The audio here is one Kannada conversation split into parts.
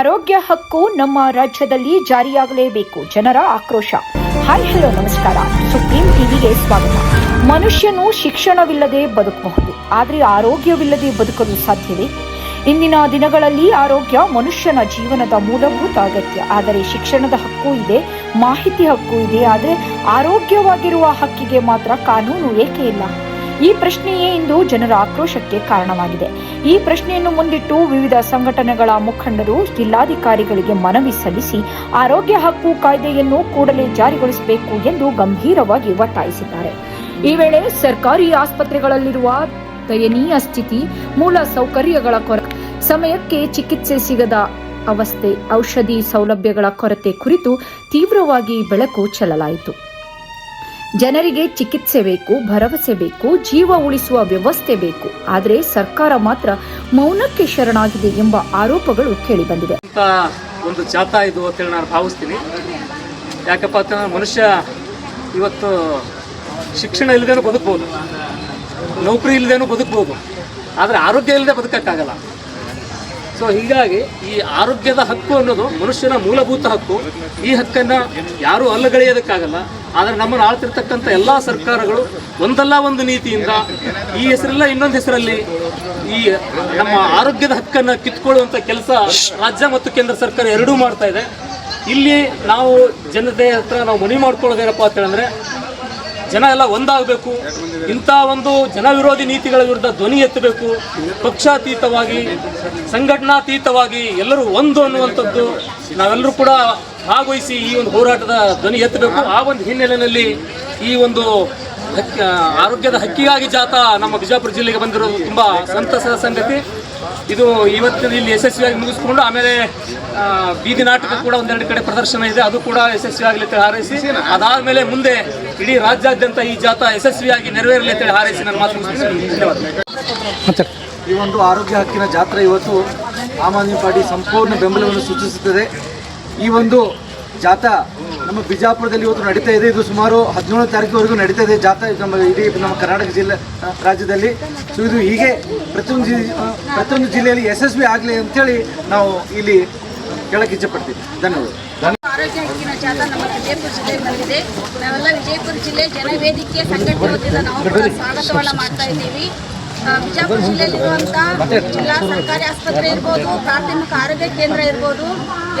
ಆರೋಗ್ಯ ಹಕ್ಕು ನಮ್ಮ ರಾಜ್ಯದಲ್ಲಿ ಜಾರಿಯಾಗಲೇಬೇಕು. ಜನರ ಆಕ್ರೋಶ. ಹಾಯ್, ಹಲೋ, ನಮಸ್ಕಾರ. ಸುಪ್ರೀಂ ಟಿವಿಗೆ ಸ್ವಾಗತ. ಮನುಷ್ಯನು ಶಿಕ್ಷಣವಿಲ್ಲದೆ ಬದುಕಬಹುದು. ಆದರೆ ಆರೋಗ್ಯವಿಲ್ಲದೆ ಬದುಕಲು ಸಾಧ್ಯವೇ? ಇಂದಿನ ದಿನಗಳಲ್ಲಿ ಆರೋಗ್ಯ ಮನುಷ್ಯನ ಜೀವನದ ಮೂಲಭೂತ ಅಗತ್ಯ. ಆದರೆ ಶಿಕ್ಷಣದ ಹಕ್ಕು ಇದೆ, ಮಾಹಿತಿ ಹಕ್ಕು ಇದೆ. ಆದರೆ ಆರೋಗ್ಯವಾಗಿರುವ ಹಕ್ಕಿಗೆ ಮಾತ್ರ ಕಾನೂನು ಏಕೆ ಇಲ್ಲ? ಈ ಪ್ರಶ್ನೆಯೇ ಇಂದು ಜನರ ಆಕ್ರೋಶಕ್ಕೆ ಕಾರಣವಾಗಿದೆ. ಈ ಪ್ರಶ್ನೆಯನ್ನು ಮುಂದಿಟ್ಟು ವಿವಿಧ ಸಂಘಟನೆಗಳ ಮುಖಂಡರು, ಜಿಲ್ಲಾಧಿಕಾರಿಗಳಿಗೆ ಮನವಿ ಸಲ್ಲಿಸಿ ಆರೋಗ್ಯ ಹಕ್ಕು ಕಾಯ್ದೆಯನ್ನು ಕೂಡಲೇ ಜಾರಿಗೊಳಿಸಬೇಕು ಎಂದು ಗಂಭೀರವಾಗಿ ಒತ್ತಾಯಿಸಿದ್ದಾರೆ. ಈ ವೇಳೆ ಸರ್ಕಾರಿ ಆಸ್ಪತ್ರೆಗಳಲ್ಲಿರುವ ದಯನೀಯ ಸ್ಥಿತಿ, ಮೂಲ ಸೌಕರ್ಯಗಳ ಕೊರತೆ, ಸಮಯಕ್ಕೆ ಚಿಕಿತ್ಸೆ ಸಿಗದ ಅವಸ್ಥೆ, ಔಷಧಿ ಸೌಲಭ್ಯಗಳ ಕೊರತೆ ಕುರಿತು ತೀವ್ರವಾಗಿ ಬೆಳಕು ಚೆಲ್ಲಲಾಯಿತು. ಜನರಿಗೆ ಚಿಕಿತ್ಸೆ ಬೇಕು, ಭರವಸೆ ಬೇಕು, ಜೀವ ಉಳಿಸುವ ವ್ಯವಸ್ಥೆ ಬೇಕು. ಆದರೆ ಸರ್ಕಾರ ಮಾತ್ರ ಮೌನಕ್ಕೆ ಶರಣಾಗಿದೆ ಎಂಬ ಆರೋಪಗಳು ಕೇಳಿಬಂದಿವೆ ಅಂತ ಒಂದು ಜಾಥಾ ಇದು ಅಂತೇಳಿ ನಾನು ಭಾವಿಸ್ತೀನಿ. ಯಾಕಪ್ಪ ಅಂತಂದ್ರೆ ಮನುಷ್ಯ ಇವತ್ತು ಶಿಕ್ಷಣ ಇಲ್ಲದೇನೂ ಬದುಕ್ಬೋದು. ನೌಕರಿ ಇಲ್ಲದೇನೂ ಬದುಕ್ಬೋದು. ಆದರೆ ಆರೋಗ್ಯ ಇಲ್ಲದೆ ಬದುಕಕ್ಕಾಗಲ್ಲ. ಸೊ ಹೀಗಾಗಿ ಈ ಆರೋಗ್ಯದ ಹಕ್ಕು ಅನ್ನೋದು ಮನುಷ್ಯನ ಮೂಲಭೂತ ಹಕ್ಕು. ಈ ಹಕ್ಕನ್ನು ಯಾರೂ ಅಲ್ಲಗಳೆಯೋದಕ್ಕಾಗಲ್ಲ. ಆದರೆ ನಮ್ಮನ್ನು ಆಳ್ತಿರ್ತಕ್ಕಂಥ ಎಲ್ಲ ಸರ್ಕಾರಗಳು ಒಂದಲ್ಲ ಒಂದು ನೀತಿಯಿಂದ ಈ ಹೆಸರಲ್ಲ ಇನ್ನೊಂದು ಹೆಸರಲ್ಲಿ ಈ ನಮ್ಮ ಆರೋಗ್ಯದ ಹಕ್ಕನ್ನು ಕಿತ್ಕೊಳ್ಳುವಂಥ ಕೆಲಸ ರಾಜ್ಯ ಮತ್ತು ಕೇಂದ್ರ ಸರ್ಕಾರ ಎರಡೂ ಮಾಡ್ತಾ ಇದೆ. ಇಲ್ಲಿ ನಾವು ಜನತೆ ಹತ್ರ ನಾವು ಮನವಿ ಮಾಡ್ಕೊಳ್ಳೋದೇನಪ್ಪ ಅಂತ ಹೇಳಿದ್ರೆ ಜನ ಎಲ್ಲ ಒಂದಾಗಬೇಕು. ಇಂಥ ಒಂದು ಜನವಿರೋಧಿ ನೀತಿಗಳ ವಿರುದ್ಧ ಧ್ವನಿ ಎತ್ತಬೇಕು. ಪಕ್ಷಾತೀತವಾಗಿ, ಸಂಘಟನಾತೀತವಾಗಿ ಎಲ್ಲರೂ ಒಂದು ಅನ್ನುವಂಥದ್ದು ನಾವೆಲ್ಲರೂ ಕೂಡ ಭಾಗವಹಿಸಿ ಈ ಒಂದು ಹೋರಾಟದ ಧ್ವನಿ ಎತ್ತಬೇಕು. ಆ ಒಂದು ಹಿನ್ನೆಲೆಯಲ್ಲಿ ಈ ಒಂದು ಆರೋಗ್ಯದ ಹಕ್ಕಿಗಾಗಿ ಜಾಥಾ ನಮ್ಮ ಬಿಜಾಪುರ ಜಿಲ್ಲೆಗೆ ಬಂದಿರೋದು ತುಂಬ ಸಂತಸದ ಸಂಗತಿ. ಇದು ಇವತ್ತು ಇಲ್ಲಿ ಯಶಸ್ವಿಯಾಗಿ ಮುಗಿಸ್ಕೊಂಡು ಆಮೇಲೆ ಬೀದಿ ನಾಟಕ ಕೂಡ ಒಂದೆರಡು ಕಡೆ ಪ್ರದರ್ಶನ ಇದೆ. ಅದು ಕೂಡ ಯಶಸ್ವಿಯಾಗಲಿ ಅಂತ ಹಾರೈಸಿ, ಅದಾದಮೇಲೆ ಮುಂದೆ ಇಡೀ ರಾಜ್ಯಾದ್ಯಂತ ಈ ಜಾಥಾ ಯಶಸ್ವಿಯಾಗಿ ನೆರವೇರಲಿ ಅಂತ ಹಾರೈಸಿ ನನ್ನ ಮಾತು ಧನ್ಯವಾದ ಈ ಒಂದು ಆರೋಗ್ಯ ಹಕ್ಕಿನ ಜಾತ್ರೆ ಇವತ್ತು ಆಮ್ ಆದ್ಮಿ ಪಾರ್ಟಿ ಸಂಪೂರ್ಣ ಬೆಂಬಲವನ್ನು ಸೂಚಿಸುತ್ತದೆ. ಈ ಒಂದು ಜಾಥಾ ನಮ್ಮ ಬಿಜಾಪುರದಲ್ಲಿ ಇವತ್ತು ನಡೀತಾ ಇದೆ. ಇದು ಸುಮಾರು ಹದಿನೇಳು ತಾರೀಕುವರೆಗೂ ನಡೀತಾ ಇದೆ ಇದು ನಮ್ಮ ಇಡೀ ನಮ್ಮ ಕರ್ನಾಟಕ ಜಿಲ್ಲೆ ರಾಜ್ಯದಲ್ಲಿ. ಸೊ ಇದು ಹೀಗೆ ಪ್ರತಿಯೊಂದು ಜಿ ಪ್ರತಿಯೊಂದು ಜಿಲ್ಲೆಯಲ್ಲಿ ಯಶಸ್ವಿ ಆಗಲಿ ಅಂತೇಳಿ ನಾವು ಇಲ್ಲಿ ಕೇಳಕ್ಕೆ ಇಚ್ಛೆಪಡ್ತೀವಿ ಧನ್ಯವಾದ. ಆರೋಗ್ಯ ಹಕ್ಕಿನ ಜಾಥಾ ನಮ್ಮ ವಿಜಯಪುರ ಜಿಲ್ಲೆಯಲ್ಲಿ ಬಂದಿದೆ ನಾವೆಲ್ಲ ವಿಜಯಪುರ ಜಿಲ್ಲೆ ಜನವೇದಿಕೆ ಸಂಘಟನೆ ನಾವು ಸ್ವಾಗತವನ್ನ ಮಾಡ್ತಾ ಇದ್ದೀವಿ. ಬಿಜಾಪುರ ಜಿಲ್ಲೆಯಲ್ಲಿರುವಂಥ ಜಿಲ್ಲಾ ಸರ್ಕಾರಿ ಆಸ್ಪತ್ರೆ ಇರ್ಬೋದು, ಪ್ರಾಥಮಿಕ ಆರೋಗ್ಯ ಕೇಂದ್ರ ಇರ್ಬೋದು,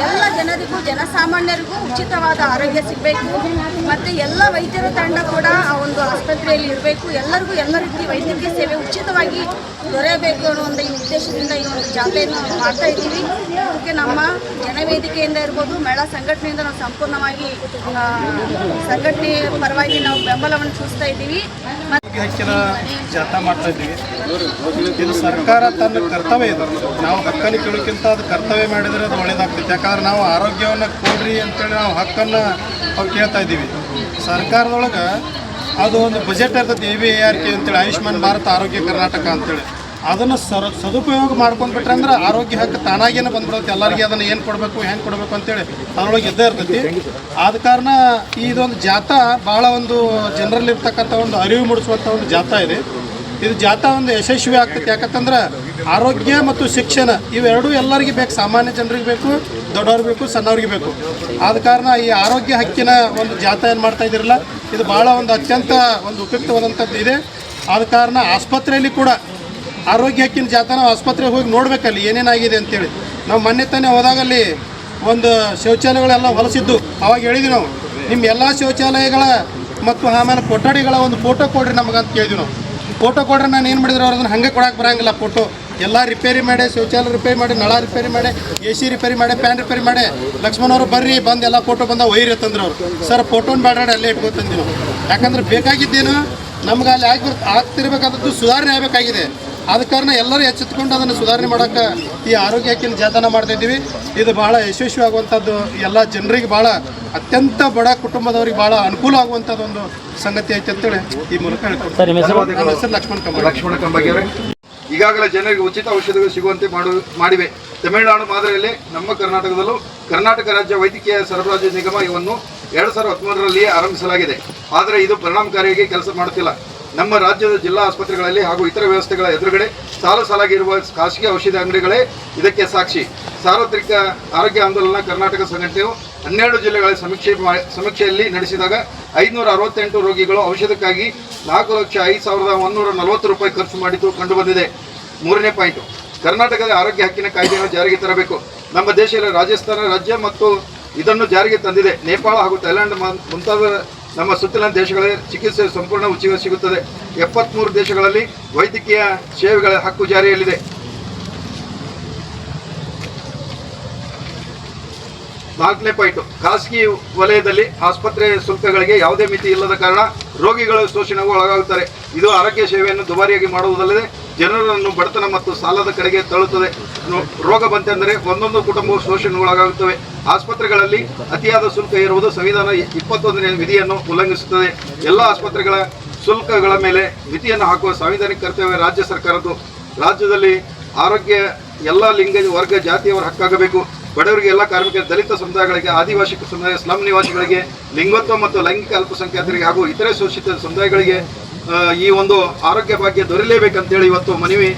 ಎಲ್ಲ ಜನರಿಗೂ, ಜನಸಾಮಾನ್ಯರಿಗೂ ಉಚಿತವಾದ ಆರೋಗ್ಯ ಸಿಗಬೇಕು. ಮತ್ತು ಎಲ್ಲ ವೈದ್ಯರ ತಂಡ ಕೂಡ ಆ ಒಂದು ಆಸ್ಪತ್ರೆಯಲ್ಲಿ ಇರಬೇಕು. ಎಲ್ಲರಿಗೂ ಎಲ್ಲ ರೀತಿ ವೈದ್ಯಕೀಯ ಸೇವೆ ಉಚಿತವಾಗಿ ದೊರೆಯಬೇಕು ಅನ್ನೋ ಒಂದು ಈ ಉದ್ದೇಶದಿಂದ ಈ ಒಂದು ಜಾತ್ರೆಯನ್ನು ನಾವು ಮಾಡ್ತಾ ಇದ್ದೀವಿ. ಅದಕ್ಕೆ ನಮ್ಮ ಜನವೇದಿಕೆಯಿಂದ ಇರ್ಬೋದು ಮೇಳ ಸಂಘಟನೆಯಿಂದ ನಾವು ಸಂಪೂರ್ಣವಾಗಿ ಸಂಘಟನೆ ಪರವಾಗಿ ನಾವು ಬೆಂಬಲವನ್ನು ಸೂಚಿಸ್ತಾ ಇದ್ದೀವಿ. ಹಕ್ಕಿನ ಜಾಥಾ ಮಾಡ್ತಾ ಇದ್ದೀವಿ. ಇದು ಸರ್ಕಾರ ತನ್ನ ಕರ್ತವ್ಯ ಇದು. ನಾವು ಹಕ್ಕನ್ನು ಕೇಳೋಕ್ಕಿಂತ ಅದು ಕರ್ತವ್ಯ ಮಾಡಿದರೆ ಅದು ಒಳ್ಳೇದಾಗ್ತೈತೆ. ಯಾಕಂದ್ರೆ ನಾವು ಆರೋಗ್ಯವನ್ನು ಕೊಡ್ರಿ ಅಂತೇಳಿ ನಾವು ಹಕ್ಕನ್ನು ಅವ್ರು ಕೇಳ್ತಾ ಇದ್ದೀವಿ. ಸರ್ಕಾರದೊಳಗೆ ಅದು ಒಂದು ಬಜೆಟ್ ಇರ್ತದೆ A B A R K ಅಂತೇಳಿ, ಆಯುಷ್ಮಾನ್ ಭಾರತ, ಆರೋಗ್ಯ ಕರ್ನಾಟಕ ಅಂತೇಳಿ. ಅದನ್ನು ಸರ, ಸದುಪಯೋಗ ಮಾಡ್ಕೊಂಡ್ಬಿಟ್ರೆ ಅಂದ್ರೆ ಆರೋಗ್ಯ ಹಕ್ಕು ತಾನಾಗೇನೆ ಬಂದ್ಬಿಡುತ್ತೆ. ಎಲ್ಲರಿಗೆ ಅದನ್ನು ಏನು ಕೊಡಬೇಕು, ಹೆಂಗೆ ಕೊಡಬೇಕು ಅಂತೇಳಿ ಅದರೊಳಗೆ ಇದ್ದೇ ಇರ್ತೈತಿ. ಆದ ಕಾರಣ ಇದೊಂದು ಜಾಥಾ ಭಾಳ ಒಂದು ಜನರಲ್ಲಿ ಇರ್ತಕ್ಕಂಥ ಒಂದು ಅರಿವು ಮೂಡಿಸುವಂಥ ಒಂದು ಜಾಥಾ ಇದೆ. ಇದು ಜಾಥಾ ಒಂದು ಯಶಸ್ವಿ ಆಗ್ತೈತಿ. ಯಾಕಂತಂದ್ರೆ ಆರೋಗ್ಯ ಮತ್ತು ಶಿಕ್ಷಣ ಇವೆರಡೂ ಎಲ್ಲರಿಗೆ ಬೇಕು. ಸಾಮಾನ್ಯ ಜನರಿಗೆ ಬೇಕು, ದೊಡ್ಡವ್ರಿಗೆ ಬೇಕು, ಸಣ್ಣವ್ರಿಗೆ ಬೇಕು. ಆದ ಕಾರಣ ಈ ಆರೋಗ್ಯ ಹಕ್ಕಿನ ಒಂದು ಜಾಥಾ ಏನು ಮಾಡ್ತಾ ಇದ್ದೀರಲ್ಲ, ಇದು ಭಾಳ ಒಂದು ಅತ್ಯಂತ ಒಂದು ಉಪಯುಕ್ತವಾದಂಥದ್ದು ಇದೆ. ಆದ ಕಾರಣ ಆಸ್ಪತ್ರೆಯಲ್ಲಿ ಕೂಡ ಆರೋಗ್ಯ ಹಕ್ಕಿನ ಜಾತನ ನಾವು ಆಸ್ಪತ್ರೆಗೆ ಹೋಗಿ ನೋಡ್ಬೇಕಲ್ಲಿ ಏನೇನಾಗಿದೆ ಅಂತೇಳಿ. ನಾವು ಮೊನ್ನೆ ತಾನೇ ಹೋದಾಗಲ್ಲಿ ಒಂದು ಶೌಚಾಲಯಗಳೆಲ್ಲ ಹೊಲಸಿದ್ದು. ಅವಾಗ ಹೇಳಿದ್ವಿ ನಾವು. ನಿಮ್ಮ ಎಲ್ಲ ಶೌಚಾಲಯಗಳ ಮತ್ತು ಆಮೇಲೆ ಕೊಠಡಿಗಳ ಒಂದು ಫೋಟೋ ಕೊಡ್ರಿ ನಮಗಂತ ಕೇಳಿದ್ವಿ ನಾವು. ಫೋಟೋ ಕೊಡ್ರೆ, ನಾನು ಏನು ಮಾಡಿದ್ರು ಅವ್ರು ಹಂಗೆ ಕೊಡಕ್ಕೆ ಬರಂಗಿಲ್ಲ ಫೋಟೋ ಎಲ್ಲ ರಿಪೇರಿ ಮಾಡಿ ಶೌಚಾಲಯ ರಿಪೇರಿ ಮಾಡಿ ನಳ ರಿಪೇರಿ ಮಾಡಿ ಎ ಸಿ ರಿಪೇರಿ ಮಾಡಿ ಪ್ಯಾನ್ ರಿಪೇರಿ ಮಾಡಿ ಲಕ್ಷ್ಮಣ ಅವರು ಬರ್ರಿ, ಬಂದು ಎಲ್ಲ ಫೋಟೋ ಬಂದ ಒಯ್ರಿ ತಂದ್ರು ಅವ್ರು. ಸರ್ ಫೋಟೋನ ಬೇಡ ಅಲ್ಲೇ ಇಟ್ಕೊತಂದಿವಿ ನಾವು. ಯಾಕಂದ್ರೆ ಬೇಕಾಗಿದ್ದೇನು ನಮ್ಗೆ ಅಲ್ಲಿ ಆಗಿ ಆಗ್ತಿರ್ಬೇಕಾದದ್ದು ಸುಧಾರಣೆ ಆಗಬೇಕಾಗಿದೆ. ಆದ ಕಾರಣ ಎಲ್ಲರೂ ಎಚ್ಚೆತ್ಕೊಂಡು ಅದನ್ನು ಸುಧಾರಣೆ ಮಾಡೋಕ್ಕೆ ಈ ಆರೋಗ್ಯ ಹಕ್ಕಿನ ಜಾಥಾನ ಮಾಡ್ತಾ ಇದ್ದೀವಿ. ಇದು ಭಾಳ ಯಶಸ್ವಿ ಆಗುವಂಥದ್ದು ಎಲ್ಲ ಜನರಿಗೆ ಭಾಳ ಅತ್ಯಂತ ಬಡ ಕುಟುಂಬದವ್ರಿಗೆ ಭಾಳ ಅನುಕೂಲ ಆಗುವಂಥದ್ದು ಒಂದು ಸಂಗತಿ ಐತೆ ಅಂತೇಳಿ ಈ ಮೂಲಕ ಹೇಳ್ಕೊಡ್ತಾರೆ ಲಕ್ಷ್ಮಣ ಕಮ್ಮ ಲಕ್ಷ್ಮಣ ಕಂಬಾಗಿ ಈಗಾಗಲೇ ಜನರಿಗೆ ಉಚಿತ ಔಷಧಗಳು ಸಿಗುವಂತೆ ಮಾಡು ಮಾಡಿವೆ. ತಮಿಳುನಾಡು ಮಾದರಿಯಲ್ಲಿ ನಮ್ಮ ಕರ್ನಾಟಕದಲ್ಲೂ ಕರ್ನಾಟಕ ರಾಜ್ಯ ವೈದ್ಯಕೀಯ ಸರಬರಾಜು ನಿಗಮ ಇವನ್ನು ಎರಡು ಸಾವಿರದ ಹದಿಮೂರರಲ್ಲಿ ಆರಂಭಿಸಲಾಗಿದೆ. ಆದರೆ ಇದು ಪರಿಣಾಮಕಾರಿಯಾಗಿ ಕೆಲಸ ಮಾಡುತ್ತಿಲ್ಲ. ನಮ್ಮ ರಾಜ್ಯದ ಜಿಲ್ಲಾ ಆಸ್ಪತ್ರೆಗಳಲ್ಲಿ ಹಾಗೂ ಇತರ ವ್ಯವಸ್ಥೆಗಳ ಎದುರುಗಡೆ ಸಾಲು ಸಾಲಾಗಿರುವ ಖಾಸಗಿ ಔಷಧಿ ಅಂಗಡಿಗಳೇ ಇದಕ್ಕೆ ಸಾಕ್ಷಿ. ಸಾರ್ವತ್ರಿಕ ಆರೋಗ್ಯ ಆಂದೋಲನ ಕರ್ನಾಟಕ ಸಂಘಟನೆಯು ಹನ್ನೆರಡು ಜಿಲ್ಲೆಗಳ ಸಮೀಕ್ಷೆ ಸಮೀಕ್ಷೆಯಲ್ಲಿ ನಡೆಸಿದಾಗ ಐದುನೂರ ಅರವತ್ತೆಂಟು ರೋಗಿಗಳು ಔಷಧಕ್ಕಾಗಿ ನಾಲ್ಕು ಲಕ್ಷ ಐದು ಸಾವಿರದ ಒಂದೂರ ನಲವತ್ತು ರೂಪಾಯಿ ಖರ್ಚು ಮಾಡಿದ್ದು ಕಂಡುಬಂದಿದೆ. ಮೂರನೇ ಪಾಯಿಂಟು, ಕರ್ನಾಟಕದ ಆರೋಗ್ಯ ಹಕ್ಕಿನ ಕಾಯ್ದೆಯನ್ನು ಜಾರಿಗೆ ತರಬೇಕು. ನಮ್ಮ ದೇಶದ ರಾಜಸ್ಥಾನ ರಾಜ್ಯ ಮತ್ತು ಇದನ್ನು ಜಾರಿಗೆ ತಂದಿದೆ. ನೇಪಾಳ ಹಾಗೂ ಥೈಲ್ಯಾಂಡ್ ಮುಂತಾದ ನಮ್ಮ ಸುತ್ತಲಿನ ದೇಶಗಳಲ್ಲಿ ಚಿಕಿತ್ಸೆ ಸಂಪೂರ್ಣ ಉಚಿತ ಸಿಗುತ್ತದೆ. ಎಪ್ಪತ್ತ್ಮೂರು ದೇಶಗಳಲ್ಲಿ ವೈದ್ಯಕೀಯ ಸೇವೆಗಳ ಹಕ್ಕು ಜಾರಿಯಲ್ಲಿದೆ. ನಾಲ್ಕನೇ ಪಾಯಿಂಟು ಖಾಸಗಿ ವಲಯದಲ್ಲಿ ಆಸ್ಪತ್ರೆ ಶುಲ್ಕಗಳಿಗೆ ಯಾವುದೇ ಮಿತಿ ಇಲ್ಲದ ಕಾರಣ ರೋಗಿಗಳು ಶೋಷಣೆಗೂ ಒಳಗಾಗುತ್ತಾರೆ. ಇದು ಆರೋಗ್ಯ ಸೇವೆಯನ್ನು ದುಬಾರಿಯಾಗಿ ಮಾಡುವುದಲ್ಲದೆ ಜನರನ್ನು ಬಡತನ ಮತ್ತು ಸಾಲದ ಕಡೆಗೆ ತಳ್ಳುತ್ತದೆ. ರೋಗ ರೋಗ ಬಂತೆಂದರೆ ಒಂದೊಂದು ಕುಟುಂಬವು ಶೋಷಣೆಗೊಳಗಾಗುತ್ತವೆ. ಆಸ್ಪತ್ರೆಗಳಲ್ಲಿ ಅತಿಯಾದ ಶುಲ್ಕ ಇರುವುದು ಸಂವಿಧಾನ ಇಪ್ಪತ್ತೊಂದನೇ ವಿಧಿಯನ್ನು ಉಲ್ಲಂಘಿಸುತ್ತದೆ. ಎಲ್ಲ ಆಸ್ಪತ್ರೆಗಳ ಶುಲ್ಕಗಳ ಮೇಲೆ ಮಿತಿಯನ್ನು ಹಾಕುವ ಸಾಂವಿಧಾನಿಕ ಕರ್ತವ್ಯ ರಾಜ್ಯ ಸರ್ಕಾರದ್ದು. ರಾಜ್ಯದಲ್ಲಿ ಆರೋಗ್ಯ, ಎಲ್ಲ ಲಿಂಗ, ವರ್ಗ, ಜಾತಿಯವರ ಹಕ್ಕಾಗಬೇಕು. ಬಡವರಿಗೆ ಎಲ್ಲ ಕಾರ್ಮಿಕರು ದಲಿತ ಸಮುದಾಯಗಳಿಗೆ ಆದಿವಾಸಿ ಸಮುದಾಯ ಸ್ಲಂ ನಿವಾಸಿಗಳಿಗೆ ಲಿಂಗತ್ವ ಮತ್ತು ಲೈಂಗಿಕ ಅಲ್ಪಸಂಖ್ಯಾತರಿಗೆ ಹಾಗೂ ಇತರೆ ಶೋಷಿತ ಸಮುದಾಯಗಳಿಗೆ ಈ ಒಂದು ಆರೋಗ್ಯ ಭಾಗ್ಯ ದೊರೆಯಲೇಬೇಕಂತೇಳಿ ಇವತ್ತು ಮನವಿ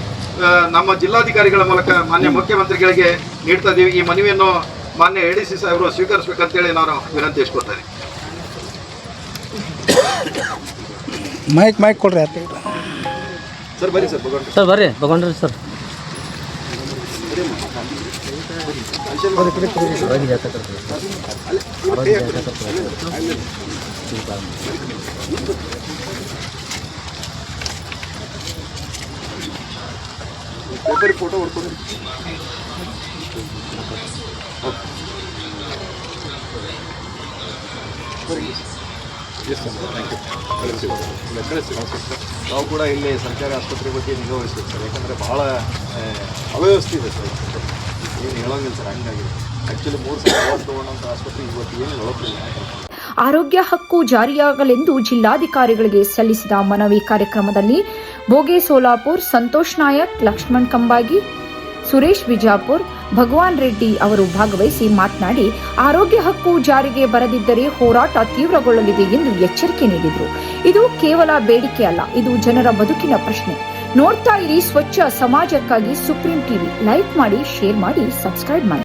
ನಮ್ಮ ಜಿಲ್ಲಾಧಿಕಾರಿಗಳ ಮೂಲಕ ಮಾನ್ಯ ಮುಖ್ಯಮಂತ್ರಿಗಳಿಗೆ ನೀಡ್ತಾ ಇದ್ದೀವಿ ಈ ಮನವಿಯನ್ನು ಮಾನ್ಯ ಎ ಡಿ ಸಿ ಸಾಹೇಬರು ಸ್ವೀಕರಿಸಬೇಕಂತೇಳಿ ನಾನು ವಿನಂತಿಸ್ಕೊಳ್ತೇನೆ ಮೈಕ್ ಮೈಕ್ ಕೊಡ್ರಿ ಸರ್ ಬರ್ರಿ ಸರ್ ಸರ್ ಬರ್ರಿ ಭಗವಂತ ಸರ್. ಪೇಪರ್ ಫೋಟೋ ಹೊಡ್ಕೊಂಡು ನಾವು ಕೂಡ ಇಲ್ಲಿ ಸರ್ಕಾರಿ ಆಸ್ಪತ್ರೆ ಬಗ್ಗೆ ನಿಗಾ ವಹಿಸ್ಬೇಕು ಸರ್ ಯಾಕಂದರೆ ಭಾಳ ಆ, ಅವ್ಯವಸ್ಥೆ ಇದೆ ಸರ್. ಏನು ಹೇಳೋಂಗಿಲ್ಲ ಸರ್, ಹಂಗಾಗಿ. ಆ್ಯಕ್ಚುಲಿ ಮೂರು ಸಾವಿರ ತೊಗೊಂಡಂಥ ಆಸ್ಪತ್ರೆ ಇವತ್ತು ಏನು ಹೇಳೋಕ್ಕಿಲ್ಲ. ಆರೋಗ್ಯ ಹಕ್ಕು ಜಾರಿಯಾಗಲೆಂದು ಜಿಲ್ಲಾಧಿಕಾರಿಗಳಿಗೆ ಸಲ್ಲಿಸಿದ ಮನವಿ ಕಾರ್ಯಕ್ರಮದಲ್ಲಿ ಬೋಗೆ ಸೋಲಾಪುರ್ ಸಂತೋಷ್ ನಾಯಕ್, ಲಕ್ಷ್ಮಣ್ ಕಂಬಾಗಿ, ಸುರೇಶ್ ಬಿಜಾಪುರ್ ಭಗವಾನ್ ರೆಡ್ಡಿ ಅವರು ಭಾಗವಹಿಸಿ ಮಾತನಾಡಿ, ಆರೋಗ್ಯ ಹಕ್ಕು ಜಾರಿಗೆ ಬರದಿದ್ದರೆ ಹೋರಾಟ ತೀವ್ರಗೊಳ್ಳಲಿದೆ ಎಂದು ಎಚ್ಚರಿಕೆ ನೀಡಿದರು. ಇದು ಕೇವಲ ಬೇಡಿಕೆ ಅಲ್ಲ, ಇದು ಜನರ ಬದುಕಿನ ಪ್ರಶ್ನೆ. ನೋಡ್ತಾ ಇರಿ ಸ್ವಚ್ಛ ಸಮಾಜಕ್ಕಾಗಿ ಸುಪ್ರೀಂ ಟಿವಿ. ಲೈಕ್ ಮಾಡಿ ಶೇರ್ ಮಾಡಿ ಸಬ್ಸ್ಕ್ರೈಬ್ ಮಾಡಿ.